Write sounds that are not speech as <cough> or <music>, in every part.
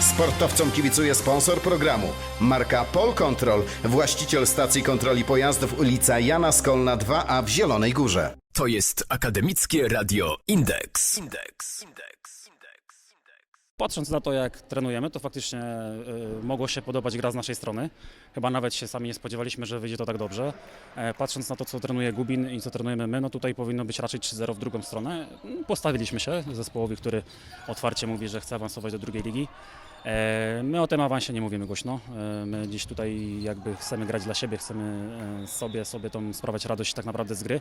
Sportowcom kibicuje sponsor programu. Marka Pol Control, właściciel stacji kontroli pojazdów ulica Jana Skolna 2A w Zielonej Górze. To jest Akademickie Radio Indeks. Indeks. Patrząc na to, jak trenujemy, to faktycznie y, mogło się podobać gra z naszej strony. Chyba nawet się sami nie spodziewaliśmy, że wyjdzie to tak dobrze. E, patrząc na to, co trenuje Gubin i co trenujemy my, no tutaj powinno być raczej 3-0 w drugą stronę. Mm, Postawiliśmy się zespołowi, który otwarcie mówi, że chce awansować do drugiej ligi. E, My o tym awansie nie mówimy głośno. E, My dziś tutaj jakby chcemy grać dla siebie, chcemy sobie, sobie tą sprawiać radość tak naprawdę z gry.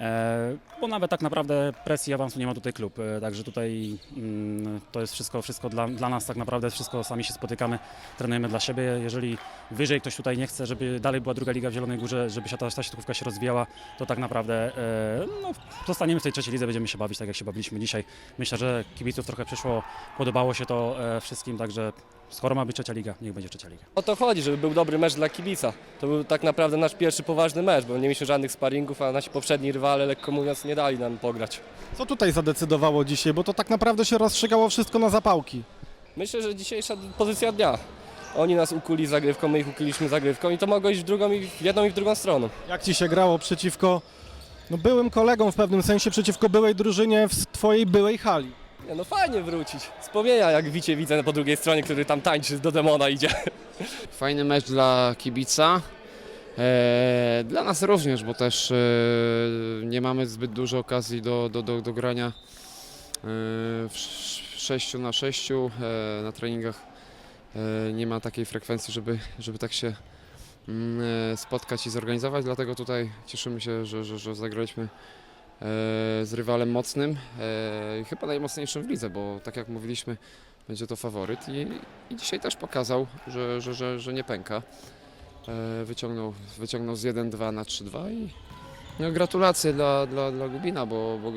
E, Bo nawet tak naprawdę presji awansu nie ma tutaj klub. E, Także tutaj mm, to jest wszystko, wszystko dla, dla nas tak naprawdę, wszystko sami się spotykamy, trenujemy dla siebie. Jeżeli wyżej ktoś tutaj nie chce, żeby dalej była druga liga w Zielonej Górze, żeby się ta, ta siatkówka się rozwijała, to tak naprawdę e, no, zostaniemy w tej trzeciej lidze, będziemy się bawić tak jak się bawiliśmy dzisiaj. Myślę, że kibiców trochę przyszło, podobało się to wszystkim, także skoro ma być trzecia liga, niech będzie trzecia liga. O to chodzi, żeby był dobry mecz dla kibica. To był tak naprawdę nasz pierwszy poważny mecz, bo nie mieliśmy żadnych sparingów, a nasi poprzedni rywale, lekko mówiąc, nie dali nam pograć. Co tutaj zadecydowało dzisiaj, bo to tak naprawdę się rozstrzygało wszystko na zapałki. Myślę, że dzisiejsza pozycja dnia. Oni nas ukuli zagrywką, my ich ukuliliśmy zagrywką i to mogło iść w, drugą i w jedną i w drugą stronę. Jak ci się grało przeciwko no, byłym kolegom w pewnym sensie, przeciwko byłej drużynie w twojej byłej hali? Nie, no fajnie wrócić. Wspomnienia jak Wicie widzę po drugiej stronie, który tam tańczy, do demona idzie. Fajny mecz dla kibica. E, dla nas również, bo też e, nie mamy zbyt dużo okazji do, do, do, do grania e, w 6 na 6 e, na treningach. Nie ma takiej frekwencji, żeby, żeby tak się mm, spotkać i zorganizować, dlatego tutaj cieszymy się, że, że, że zagraliśmy z rywalem mocnym, e, chyba najmocniejszym w lidze, bo tak jak mówiliśmy, będzie to faworyt i, i dzisiaj też pokazał, że, że, że, że nie pęka. E, Wyciągnął, wyciągnął z 1-2 na 3-2 i no, gratulacje dla, dla, dla Gubina, bo, bo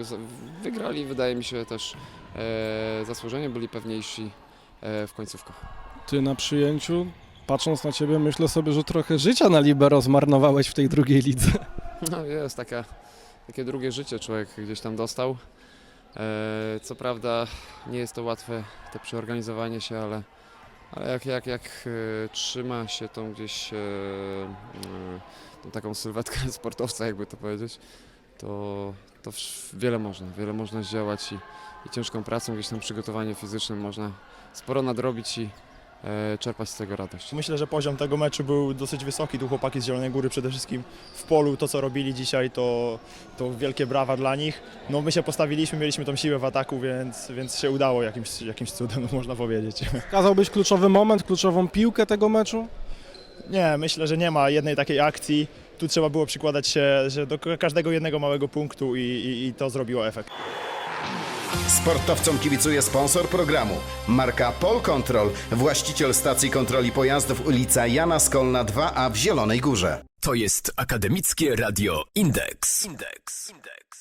wygrali wydaje mi się też e, zasłużenie, byli pewniejsi e, w końcówkach. Ty na przyjęciu, patrząc na ciebie, myślę sobie, że trochę życia na libero zmarnowałeś w tej drugiej lidze. No jest taka, takie drugie życie człowiek gdzieś tam dostał. E, co prawda nie jest to łatwe, te przeorganizowanie się, ale, ale jak, jak, jak e, trzyma się tą gdzieś e, tą taką sylwetkę <laughs> sportowca, jakby to powiedzieć, to, to wiele można, wiele można zdziałać i, i ciężką pracą, gdzieś tam przygotowanie fizycznym można sporo nadrobić i czerpać z tego radość. Myślę, że poziom tego meczu był dosyć wysoki. Tu chłopaki z Zielonej Góry przede wszystkim w polu, to co robili dzisiaj, to, to wielkie brawa dla nich. No my się postawiliśmy, mieliśmy tą siłę w ataku, więc, więc się udało jakimś, jakimś cudem, <laughs> można powiedzieć. Kazałbyś kluczowy moment, kluczową piłkę tego meczu? Nie, myślę, że nie ma jednej takiej akcji. Tu trzeba było przykładać się że do każdego jednego małego punktu i, i, i to zrobiło efekt. Sportowcom kibicuje sponsor programu. Marka Pol Control, właściciel stacji kontroli pojazdów ulica Jana Skolna 2A w Zielonej Górze. To jest Akademickie Radio Indeks. Indeks. Indeks.